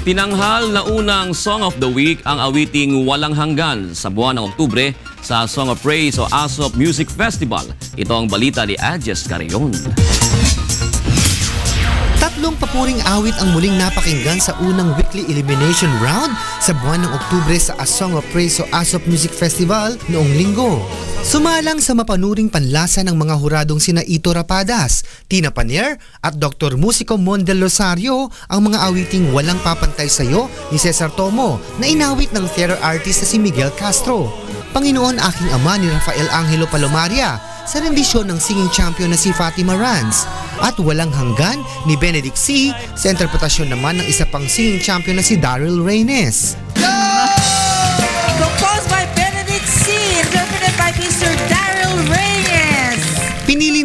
Tinanghal na unang Song of the Week ang awiting Walang Hanggan sa buwan ng Oktubre sa Song of Praise o ASOP Music Festival. Ito ang balita ni Adjes Carrion. Tatlong papuring awit ang muling napakinggan sa unang weekly elimination round sa buwan ng Oktubre sa A Song of Praise o ASOP Music Festival noong linggo. Sumalang sa mapanuring panlasa ng mga huradong sina Ito Rapadas, Tina Panier at Dr. Musico Mondel Rosario ang mga awiting Walang Papantay Sa'yo ni Cesar Tomo na inawit ng theater artist na si Miguel Castro. Panginoon aking ama ni Rafael Angelo Palomaria sa rendisyon ng singing champion na si Fatima Ranz at Walang Hanggan ni Benedict C sa interpretasyon naman ng isa pang singing champion na si Daryl Reynes.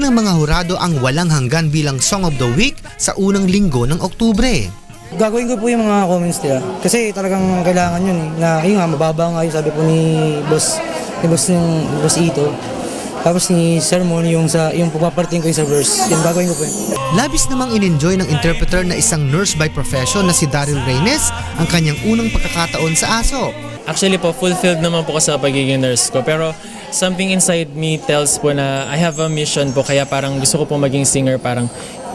Ng mga hurado ang Walang Hanggan bilang Song of the Week sa unang linggo ng Oktubre. Gagawin ko po yung mga comments nila. Kasi talagang kailangan yun eh. Na yun nga, mababa nga yung sabi po ni boss, ni boss yung boss Ito. Tapos ni Sermon yung sa yung pagpaparting ko yung sa verse. Yung gagawin ko po yun. Labis namang in-enjoy ng interpreter na isang nurse by profession na si Daryl Reynes ang kanyang unang pagkakataon sa ASO. Actually po, fulfilled naman po ako sa pagiging nurse ko. Pero something inside me tells po na I have a mission po. Kaya parang gusto ko po maging singer. Parang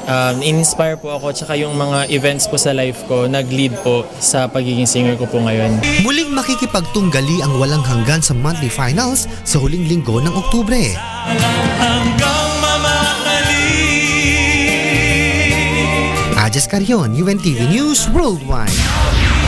um, in-inspire po ako. Tsaka yung mga events po sa life ko, nag-lead po sa pagiging singer ko po ngayon. Muling makikipagtunggali ang Walang Hanggan sa monthly finals sa huling linggo ng Oktubre. Ajas Carion, UNTV News Worldwide.